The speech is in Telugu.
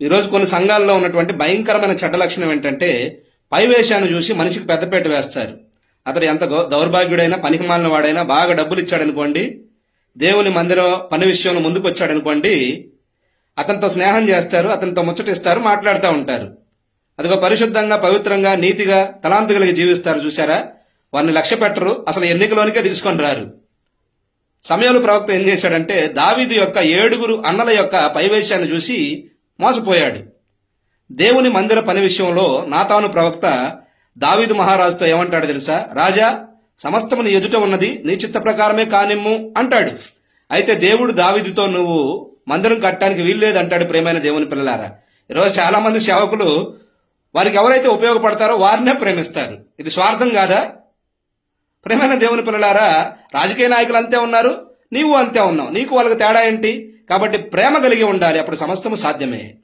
ఈరోజు కొన్ని సంఘాల్లో ఉన్నటువంటి భయంకరమైన చెడ్డ లక్షణం ఏంటంటే పైవేశాన్ని చూసి మనిషికి పెద్దపేట వేస్తారు. అతడు ఎంత దౌర్భాగ్యుడైనా పనికిమాలిన వాడైనా బాగా డబ్బులు ఇచ్చాడనుకోండి దేవుని మందిరం పని విషయంలో ముందుకు వచ్చాడనుకోండి అతనితో స్నేహం చేస్తారు అతనితో ముచ్చటిస్తారు మాట్లాడుతూ ఉంటారు. అదిగో పరిశుద్ధంగా పవిత్రంగా నీతిగా తలాంతు కలిగి జీవిస్తారు చూసారా వారిని లక్ష్య పెట్టరు అసలు ఎన్నికలోనికే తీసుకొని రారు. సమయంలో ప్రవక్త ఏం చేశాడంటే దావీదు యొక్క ఏడుగురు అన్నల యొక్క పైవేశాన్ని చూసి మోసపోయాడు. దేవుని మందిర పని విషయంలో నాతాను ప్రవక్త దావీదు మహారాజుతో ఏమంటాడు తెలుసా? రాజా సమస్తముని ఎదుట ఉన్నది నీ చిత్త ప్రకారమే కానిమ్ము అంటాడు. అయితే దేవుడు దావీదుతో నువ్వు మందిరం కట్టడానికి వీల్లేదు అంటాడు ప్రేమైన దేవుని పిల్లలారా. ఈరోజు చాలా మంది సేవకులు వారికి ఎవరైతే ఉపయోగపడతారో వారినే ప్రేమిస్తారు. ఇది స్వార్థం కాదా? ప్రేమైన దేవుని పిల్లలారా రాజకీయ నాయకులు అంతే ఉన్నారు నీవు అంతే ఉన్నావు. నీకు వాళ్ళకి తేడా ఏంటి? కాబట్టి ప్రేమ కలిగి ఉండాలి. అప్పుడు సమస్తము సాధ్యమే.